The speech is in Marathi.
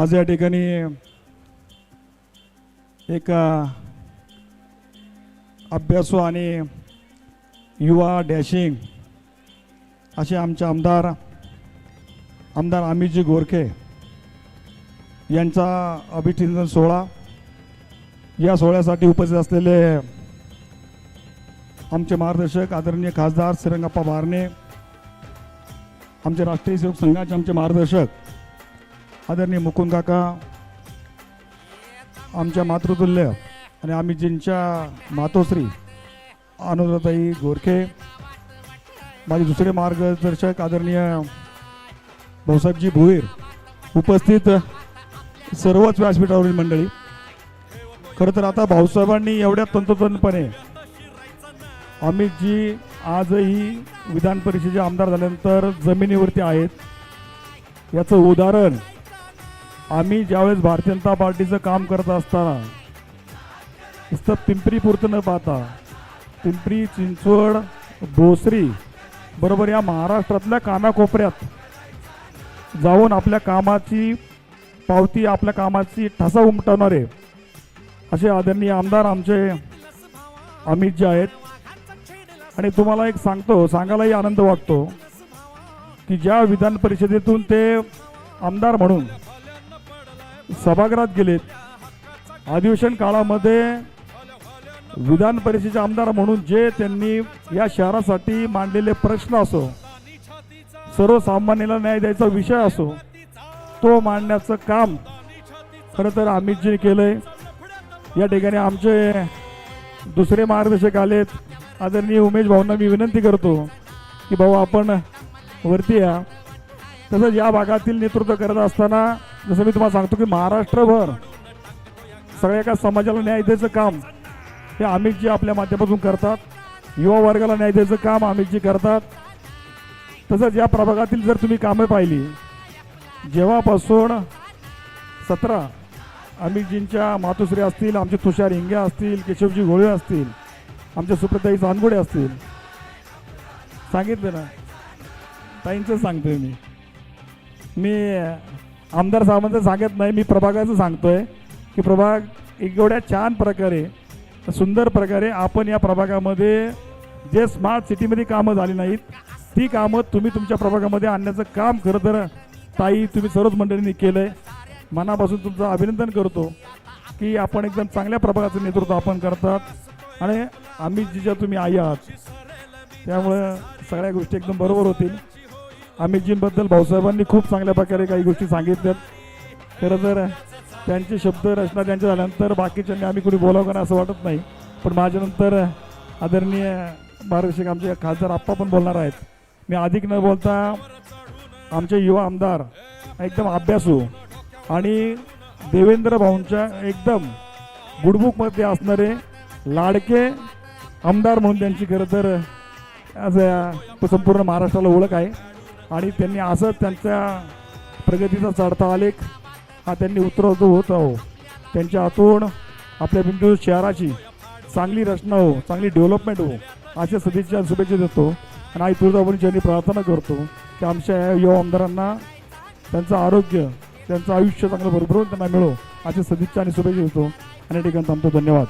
आज या ठिकाणी एक अभ्यासू आणि युवा डॅशिंग असे आमचे आमदार आमदार अमितजी गोरखे यांचा अभिचिंतन सोहळा या सोहळ्यासाठी उपस्थित असलेले आमचे मार्गदर्शक आदरणीय खासदार श्रीरंगप्पा बारणे आमचे राष्ट्रीय सेवक संघाचे आमचे मार्गदर्शक आदरणीय मुकुंद काका आमच्या मातृतुल्य आणि अमितजींच्या मातोश्री अनुराताई गोरखे माझे दुसरे मार्गदर्शक आदरणीय भाऊसाहेबजी भोईर उपस्थित सर्वच व्यासपीठावरील मंडळी. खरं तर आता भाऊसाहेबांनी एवढ्या तंतोतंतपणे अमितजी आजही विधान परिषदेचे आमदार झाल्यानंतर जमिनीवरती आहेत याचं उदाहरण आम्ही ज्यावेळेस भारतीय जनता पार्टीचं काम करत असताना नुसतं पिंपरी पुरतं न पाहता पिंपरी चिंचवड भोसरी बरोबर या महाराष्ट्रातल्या कानाकोपऱ्यात जाऊन आपल्या कामाची पावती आपल्या कामाची ठसा उमटवणारे असे आदरणीय आमदार आमचे अमितजी आहेत. आणि तुम्हाला एक सांगतो सांगायलाही आनंद वाटतो की ज्या विधान परिषदेतून ते आमदार म्हणून सभागृहात गेलेत अधिवेशन काळामध्ये विधान परिषदेचे आमदार म्हणून जे त्यांनी या शहरासाठी मांडलेले प्रश्न असो सर्वसामान्याला न्याय द्यायचा विषय असो तो मांडण्याचं काम खरं तर अमितजी केलंय. या ठिकाणी आमचे दुसरे मार्गदर्शक आलेत. आदरणीय उमेश भाऊंना मी विनंती करतो की भाऊ आपण वरती या. तसंच या भागातील नेतृत्व करत असताना जसं मी तुम्हाला सांगतो की महाराष्ट्रभर सगळ्या एका समाजाला न्याय द्यायचं काम हे अमितजी आपल्या माध्यमातून करतात. युवा वर्गाला न्याय द्यायचं काम अमितजी करतात. तसंच या प्रभागातील जर तुम्ही कामं पाहिली जेव्हापासून सतरा अमितजींच्या मातोश्री असतील आमचे तुषार हिंगे असतील केशवजी घोळे असतील आमच्या सुप्रताई चांदगुडे असतील. सांगितलं ना? ताईंचं सांगतोय मी. मी आमदार साहेबांचं सांगत नाही मी प्रभागाचं सांगतोय की प्रभाग एवढ्या छान प्रकारे सुंदर प्रकारे आपण या प्रभागामध्ये जे स्मार्ट सिटीमध्ये कामं झाली नाहीत ती कामं तुम्ही तुमच्या प्रभागामध्ये आणण्याचं काम खरं तर ताई तुम्ही सर्वच मंडळींनी केलंय. मनापासून तुमचं अभिनंदन करतो की आपण एकदम चांगल्या प्रभागाचं नेतृत्व आपण करतात आणि आम्ही जिच्या तुम्ही आई आहात त्यामुळं सगळ्या गोष्टी एकदम बरोबर होतील. अमितजींबद्दल भाऊसाहेबांनी खूप चांगल्या प्रकारे काही गोष्टी सांगितल्यात. खरं तर त्यांचे शब्द रचना त्यांच्या झाल्यानंतर बाकीच्यांनी आम्ही कुणी बोलावं का असं वाटत नाही. पण माझ्यानंतर आदरणीय मार्गदर्शक आमचे खासदार आप्पा पण बोलणार आहेत. मी अधिक न बोलता आमचे युवा आमदार एकदम अभ्यासू आणि देवेंद्र भाऊंच्या एकदम गुडबुकमध्ये असणारे लाडके आमदार म्हणून त्यांची खरं तर आज या संपूर्ण महाराष्ट्राला ओळख आहे. आणि त्यांनी असं त्यांच्या प्रगतीचा चढता आलेख हा त्यांनी उतरवतो होत. आहो त्यांच्या हातून आपल्या पिंपरी शहराची चांगली रचना हो चांगली डेव्हलपमेंट हो अशा सदिच्छा शुभेच्छा देतो. आणि आई तुळजाभवानी यांनी प्रार्थना करतो की आमच्या या युवा आमदारांना त्यांचं आरोग्य त्यांचं आयुष्य चांगलं भरभरून त्यांना मिळो अशा सदिच्छा आणि शुभेच्छा देतो. आणि या ठिकाणी थांबतो. धन्यवाद.